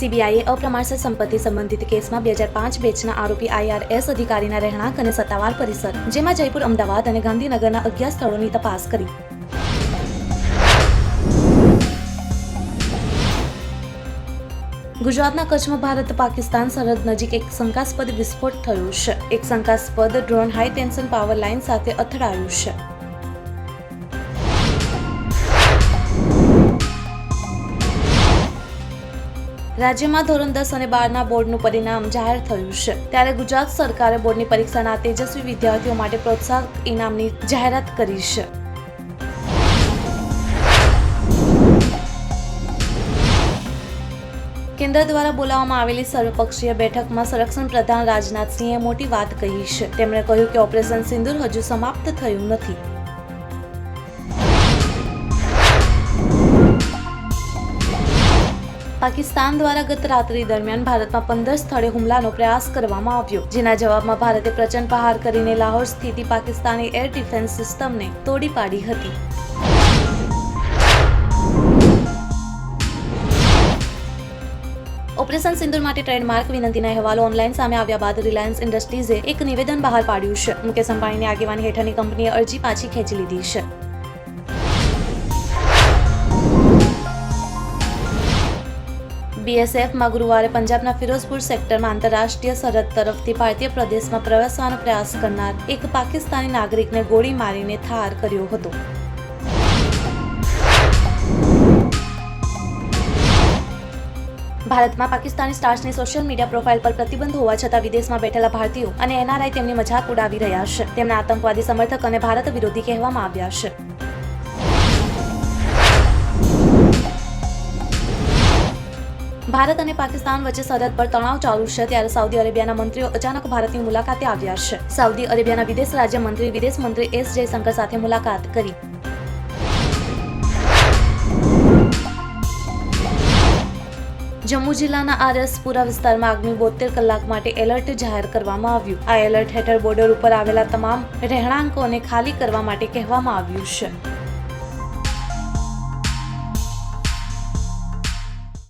સીબીઆઈએ અપ્રમાણસર સંપત્તિ સંબંધિત કેસમાં બે હજાર પાંચ બેચના આરોપી આઈઆરએસ અધિકારીના રહેણાંક અને સત્તાવાર પરિસર, જેમાં જયપુર, અમદાવાદ અને ગાંધીનગરના અગિયાર સ્થળોની તપાસ કરી. ગુજરાતના કચ્છમાં ભારત, પાકિસ્તાન સરહદ નજીક એક શંકાસ્પદ વિસ્ફોટ થયો છે. એક શંકાસ્પદ drone high tension power line સાથે અથડાયું છે. રાજ્યમાં ધોરણ દસ અને બારના બોર્ડનું પરિણામ જાહેર થયું છે. ત્યારે ગુજરાત સરકારે બોર્ડની પરીક્ષાના તેજસ્વી વિદ્યાર્થીઓ માટે પ્રોત્સાહક ઇનામની જાહેરાત કરી છે. કેન્દ્ર દ્વારા બોલાવવામાં આવેલી સર્વપક્ષીય બેઠકમાં સંરક્ષણ પ્રધાન રાજનાથસિંહે મોટી વાત કહી છે. તેમણે કહ્યું કે ઓપરેશન સિંદૂર હજુ સમાપ્ત થયું નથી. પાકિસ્તાન દ્વારા ગત રાત્રિ દરમિયાન ભારતમાં પંદર સ્થળે હુમલાનો પ્રયાસ કરવામાં આવ્યો, જેના જવાબમાં ભારતે પ્રચંડ પ્રહાર કરીને લાહોર સ્થિતિ પાકિસ્તાની એર ડિફેન્સ સિસ્ટમને તોડી પાડી હતી. ઓપરેશન સિંદુર માટે ટ્રેડમાર્ક વિનંતીના અહેવાલો ઓનલાઈન સામે આવ્યા બાદ રિલાયન્સ ઇન્ડસ્ટ્રીઝે એક નિવેદન બહાર પાડ્યું છે. મુકેશ અંબાણીની આગેવાની હેઠળની કંપનીએ અરજી પાછી ખેંચી લીધી છે. બીએસએફમાં ગુરુવારે પંજાબના ફિરોઝપુર સેક્ટરમાં આંતરરાષ્ટ્રીય સરહદ તરફથી ભારતીય પ્રદેશમાં પ્રવેશવાનો પ્રયાસ કરનાર એક પાકિસ્તાની નાગરિકને ગોળી મારીને ઠાર કર્યો હતો. ભારતમાં પાકિસ્તાની સ્ટાર્સની સોશિયલ મીડિયા પ્રોફાઇલ પર પ્રતિબંધ હોવા છતાં વિદેશમાં બેઠેલા ભારતીયો અને એનઆરઆઈ તેમની મજાક ઉડાવી રહ્યા છે. તેમના આતંકવાદી સમર્થક અને ભારત વિરોધી કહેવામાં આવ્યા છે. ભારત અને પાકિસ્તાન વચ્ચે સરહદ પર તણાવ ચાલુ છે ત્યારે સાઉદી અરેબિયાના મંત્રીઓ અચાનક ભારતની મુલાકાતે આવ્યા છે. સાઉદી અરેબિયાના વિદેશ રાજ્ય મંત્રી વિદેશ મંત્રી એસ જયશંકર સાથે મુલાકાત કરી. જમ્મુ જિલ્લાના આરએસપુરા વિસ્તારમાં આગમી બોતેર કલાક માટે એલર્ટ જાહેર કરવામાં આવ્યું. આ એલર્ટ હેઠળ બોર્ડર ઉપર આવેલા તમામ રહેણાંકોને ખાલી કરવા માટે કહેવામાં આવ્યું છે.